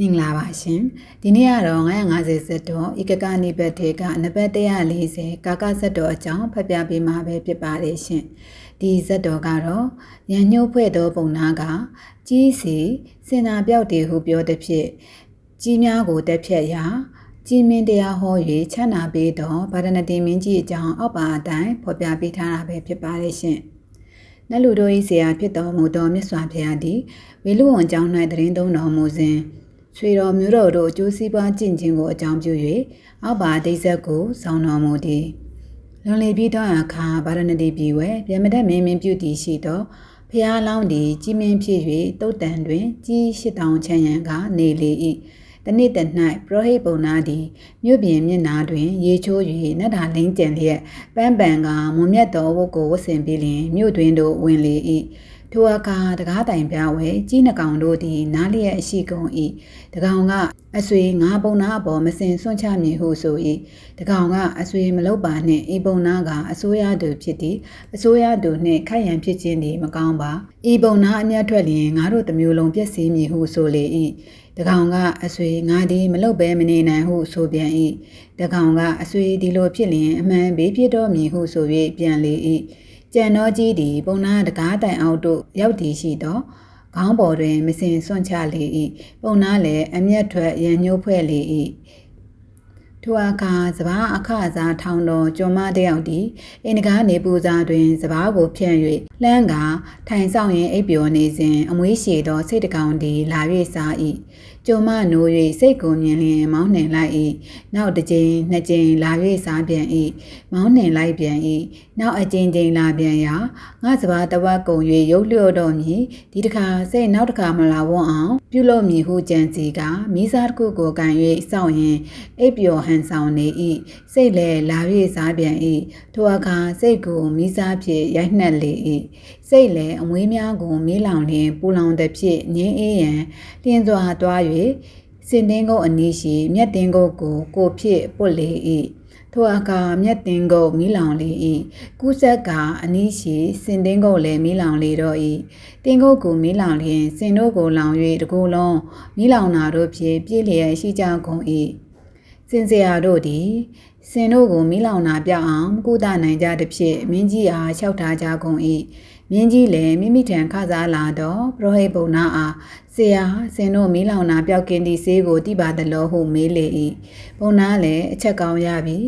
မင်္ဂလာပါရှင်ဒီနေ့ကတော့950ဇက်တော်ဧကကနိဘတ်တေကနဘတ်140ကာကဇက်တော်အကြောင်းဖတ်ပြပေးမှာပဲဖြစ်ပါတယ်ရှင်ဒီဇက်တော်ကတော့ညညှို့ဖွဲ့သောပုံနာကကြီးစီစင်နာပြောက်တေဟုပြောသည်ဖြင့်ကြီးများကိုတက်ဖြတ်ရာကြီးမင်းတရားဟော၍ချမ်းသာပေးသောဗာရဏတိမင်းကြီးအကြောင်းအောက်ပါအတိုင်းဖော်ပြပေးထားတာပဲဖြစ်ပါတယ်ရှင်နတ်လူတို့၏ဆရာဖြစ်တော်မူသောမြတ်စွာဘုရားသည်ဝေလူဝန်ကျောင်း၌တရင်သုံးတော်မူစဉ် ဆွေတော်မျိုးတော်တို့အကျိုးစီးပွားကျင့်ခြင်းကိုအကြောင်းပြု၍အောက်ပါဒိဇက်ကိုဆောင်းတော်မူသည်လွန်လေပြီးသောအခါဗာရဏတိပြည်ဝဲဗျမဒတ်မင်းမင်းပြုတည်ရှိသောဖျားလောင်းသည်ကြီးမင်းဖြစ်၍တုတ်တန်တွင် ကြီးရှိတောင်ချမ်းရန်ကနေလေ၏တနေ့တ၌ပရောဟိတ်ပုံနာသည်မြို့ပြင်မျက်နာတွင် ရေချိုး၍နတ်တာလိမ့်ကျန်လျက်ပန်းပန်ကမွန်မြတ်သောဝတ်ကိုဝတ်ဆင်ပြီးလျင်မြို့တွင်သို့ဝင်လေ၏ ထိုအခါတကားတိုင်ပြဝဲကြီးနှကောင်တို့သည်နားလျက်အရှိကုန်၏တကောင်ကအဆွေငါပုံနာအပေါ်မစင်စွန့်ချမည်ဟုဆို၏တကောင်ကအဆွေမလုတ်ပါနှင့်ဤပုံနာကအစိုးရသူဖြစ်သည်အစိုးရသူနှင့်ခိုက်ရန်ဖြစ်ခြင်းသည်မကောင်းပါဤပုံနာအမျက်ထွက်လျင်ငါတို့တမျိုးလုံးပြည့်စည်မည်ဟုဆိုလေ၏တကောင်ကအဆွေငါသည်မလုတ်ဘဲမနေနိုင်ဟုဆိုပြန်၏တကောင်ကအဆွေဒီလိုဖြစ်လျင်အမှန်ဘေးပြတော်မည်ဟုဆို၍ပြန်လေ၏ ကြံတော်ကြီးသည်ပုံနာတကားတိုင်အောက်သို့ရောက်တည်ရှိသောခေါင်းပေါ်တွင် မစင်စွန့်ချလေ၏ပုံနာလည်းအမျက်ထွက်ရန်ညှိုးဖွဲ့လေ၏ ထိုအခါစပားအခအစားထောင်တော်ကျော်မတယောက်သည်အင်တကားနေပူစာတွင်စပားကိုဖြန့်၍လှမ်းကထိုင်ဆောင်ရင်အိပ်ပျော်နေစဉ်အမွေးရှည်သောစိတ်တကောင်သည်လာ၍စား၏ကျုံမနိုး၍စိတ်ကိုမြင်လျင်မောင်းနှင်လိုက်၏နောက်တစ်ကြိမ်နှစ်ကြိမ်လာ၍စားပြန်၏မောင်းနှင်လိုက်ပြန်၏နောက်အကြိမ်ကြိမ်လာပြန်ရာငါစပါးတဝက်ကုံ၍ရုပ်လျော့တော်မည်ဒီတစ်ခါစိတ်နောက်တစ်ခါမလာဝန်းအောင်ပြုလုပ်မည်ဟုကြံစီကမိစားတစ်ခုကိုကန်၍စောင့်ရင်အိပ်ပျော်ဟန်ဆောင်နေ၏စိတ်လည်းလာ၍စားပြန်၏ထိုအခါစိတ်ကိုမိစားဖြင့်ရိုက်နှက်လေ၏စိတ်လည်းအမွေးများကိုမီးလောင်လျင်ပူလောင်သည်ဖြင့်ငင်းအေးရန်လျင်စွာသွား၍စင်တင်းကုန်းအနီးရှိမြက်တင်းကုန်းကိုကိုဖြစ်ပုတ်လေ၏ထိုအခါမြက်တင်ကုတ်မီးလောင်လေ၏ကုဆက်ကအနီးရှိစင်တင်းကုတ်လည်းမီးလောင်လေတော့၏တင်ကုတ်ကိုမီးလောင်လျင်စင်တို့ကိုလောင်၍တကူလုံးမီးလောင်တာတို့ဖြင့်ပြည့်လျက်ရှိကြကုန်၏ စင်စရာတို့သည်စင်တို့ကိုမီးလောင်တာပြောက်အောင်ကုသနိုင်ကြသည်ဖြင့်မင်းကြီးအားလျှောက်ထားကြကုန်၏မြင်းကြီးလည်းမိမိထံခစားလာတော့ပရောဟိတ်ဘုံနာအား ဆရာစင်တို့မီးလောင်နာပျောက်ကင်းသည့်ဆေးကိုတိပါသလောဟုမေးလေ၏ဘုံနာလည်းအချက်ကောင်းရပြီ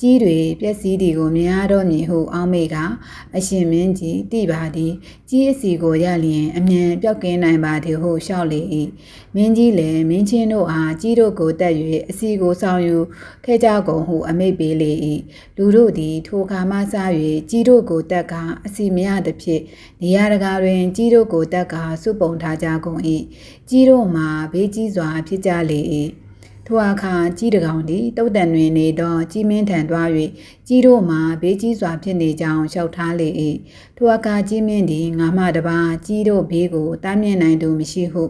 ကြီးတွေပျက်စီးသည်ကိုမြင်ရတော့မည်ဟုအောင်းမေကအရှင်မင်းကြီးတိပါသည်ကြီးအစီကိုရလျင်အမြန်ပျောက်ကင်းနိုင်ပါသည်ဟုလျှောက်လေ၏မင်းကြီးလည်းမင်းချင်းတို့အားကြီးတို့ကိုတက်၍အစီကိုဆောင်ယူခဲ့ကြကုန်ဟုအမိတ်ပေးလေ၏လူတို့သည်ထိုခါမှစ၍ကြီးတို့ကိုတက်ကအစီမရသည်ဖြင့်နေရာတကာတွင် ကြီးတို့ကိုတက်ကစုပုံထားကြကုန်၏ကြီးတို့မှာဘေးကြီးစွာဖြစ်ကြလေ၏ထိုအခါကြီးတကောင်သည်တုတ်တန်တွင်နေသောကြီးမင်းထံသွား၍ကြီးတို့မှာဘေးကြီးစွာဖြစ်နေကြောင်းလျှောက်ထားလေ၏ထိုအခါကြီးမင်းသည်ငါမှတပါကြီးတို့ဘေးကိုတားမြင်နိုင်သူမရှိဟု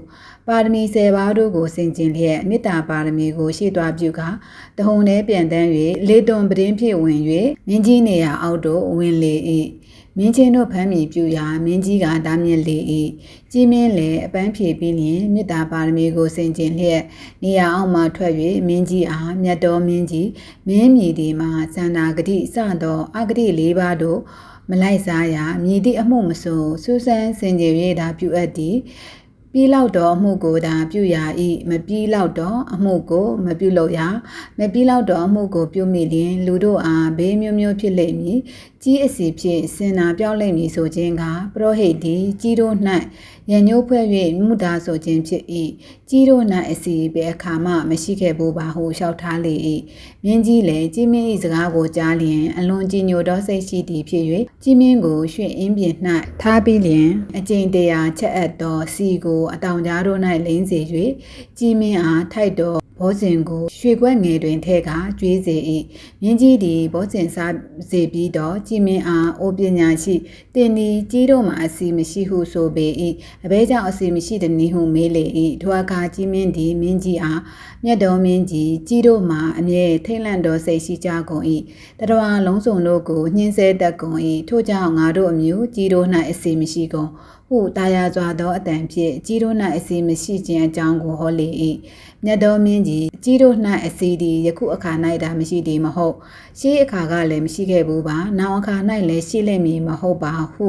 ပါရမီ10ပါးတို့ကိုဆင်ကျင်လျက်မေတ္တာပါရမီကိုရှေ့သွားပြုကာတဟုန်ထဲပြန်တန်း၍လေတွန်ပဒင်းဖြစ်ဝင်၍မြင်းကြီးနေရာအောက်သို့ဝင်လေ၏ မင်းချင်းတို့ဖမ်းမိပြူရာမင်းကြီးကတားမြစ်လေ၏ကြီးမင်းလည်းအပန်းဖြေပြီးလျင်မေတ္တာပါရမီကိုဆင်ကျင်လျက်နေရာအောက်မှထွက်၍မင်းကြီးအားမြတ်တော်မင်းကြီးမင်းမြည်ဒီမှာစန္ဒာဂတိစသောအဂတိ၄ပါးတို့မလိုက်စားရမြည်သည့်အမှုမဆိုစူးစမ်းစင်ကြယ်၍သာပြုအပ်သည် ပြီးလောက်တော့အမှုကိုသာပြုရာဤမပြီးလောက်တော့အမှုကိုမပြုလို့ရမပြီးလောက်တော့အမှုကိုပြုမိလျင်လူတို့အားဘေးမျိုးမျိုးဖြစ်လိမ့်မည်ကြီးအစီဖြင့်စင်နာပြောင်းလိမ့်မည်ဆိုခြင်းကပရောဟိတ်သည်ကြီးတို့၌ရန်ညိုးဖွဲ့၍မှုသာဆိုခြင်းဖြစ်၏ကြီးတို့၌အစီဘယ်အခါမှမရှိခဲ့ဘူးပါဟုလျှောက်ထားလေ၏မြင်းကြီးလည်းကြီးမင်း၏စကားကိုကြားလျင်အလွန်ကြည်ညိုသောစိတ်ရှိသည်ဖြစ်၍ကြီးမင်းကိုရွှေအင်းပြင်၌ထားပြီးလျင်အကျင့်တရားချက်အပ်သောစီကိုအတောင်ကြားတို့၌လိမ့်စေ၍ကြီးမင်းအားထိုက်တော်ဘောဇင်ကိုရွှေကွက်ငယ်တွင်ထဲကကျွေးစေ၏မြင်းကြီးသည်ဘောဇင်စားစေပြီးတော့ကြည်မင်းအားအိုပညာရှိတင်ဒီကြီးတို့မှအစီမရှိဟုဆိုပေ၏အဘဲကြောင့်အစီမရှိသည်နည်းဟုမေးလေ၏ထိုအခါကြီးမင်းသည်မင်းကြီးအားမြတ်တော်မင်းကြီးကြီးတို့မှအမြဲထိတ်လန့်တော်စိတ်ရှိကြကုန်၏တတဝါလုံးစုံတို့ကိုညှင်းဆဲတတ်ကုန်၏ထို့ကြောင့်ငါတို့အမျိုးကြီးတို့၌အစီမရှိကုန် ဟုတာယာစွာသောအတန်ဖြင့်ကြီးတို့၌အစီမရှိခြင်းအကြောင်းကိုဟောလေ၏မြတ်တော်မင်းကြီးကြီးတို့၌အစီသည်ယခုအခါ၌သာမရှိသည်မဟုတ်ရှေးအခါကလည်းမရှိခဲ့ဘူးပါနောက်အခါ၌လည်းရှိလိမ့်မည်မဟုတ်ပါဟု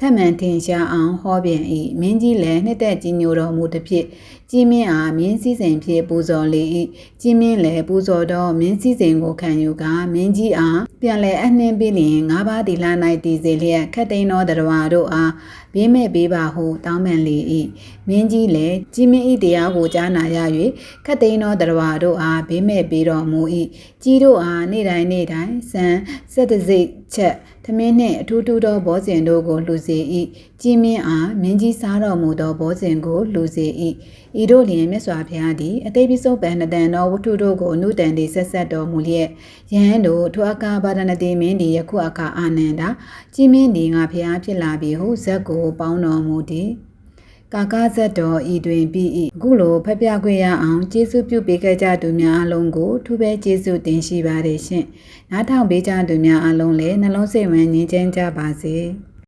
ထမှန်ထင်ရှားအောင်ဟောပြန်၏မင်းကြီးလည်းနှစ်သက်ကြီးညိုတော်မူသည်ဖြင့်ကြီးမင်းအားမင်းစည်းစိမ်ဖြင့်ပူဇော်လေ၏ကြီးမင်းလည်းပူဇော်သောမင်းစည်းစိမ်ကိုခံယူကာမင်းကြီးအားပြန်လဲအနှင်းပြီးလျင်ငါးပါးတီလာ၌တည်စေလျက်ခတ်သိမ်းသောတရားတို့အားဘေးမဲ့ပေးပါဟုတောင်းပန်လေ၏မင်းကြီးလည်းကြီးမင်း၏တရားကိုကြားနာရ၍ခတ်သိမ်းသောတရားတို့အားဘေးမဲ့ပေးတော်မူ၏ကြီးတို့အားနေ့တိုင်းနေ့တိုင်းစံဆက်တစိတ်ချက်သမင်းနှင့်အထူးထူးသောဘောဇင်တို့ကိုလှူစေ၏ကြီးမင်းအားမင်းကြီးစားတော်မူသောဘောဇင်ကိုလှူစေ၏ဤတို့လျင်မြတ်စွာဘုရားသည်အသေးပိစုံပန်တန်သောဝတ္ထုတို့ကိုအနုတန်သည်ဆက်ဆက်တော်မူလျက်ယဟန်တို့ထိုအခါဗာဒနတိမင်းသည်ယခုအခါအာနန္ဒာကြီးမင်းသည်ငါဘုရားဖြစ်လာပြီဟုဇက်ကိုပေါင်းတော်မူသည် ကာကဇက်တော်ဤတွင်ပြီး၏အခုလိုဖက်ပြခွင့်ရအောင်ကျေးဇူးပြုပေးခဲ့ကြသူများအလုံးကိုထူးပဲကျေးဇူးတင်ရှိပါတယ်ရှင်။နားထောင်ပေးကြသူများအလုံးလည်းနှလုံးစိတ်ဝင်ငြိမ်းချမ်းကြပါစေ။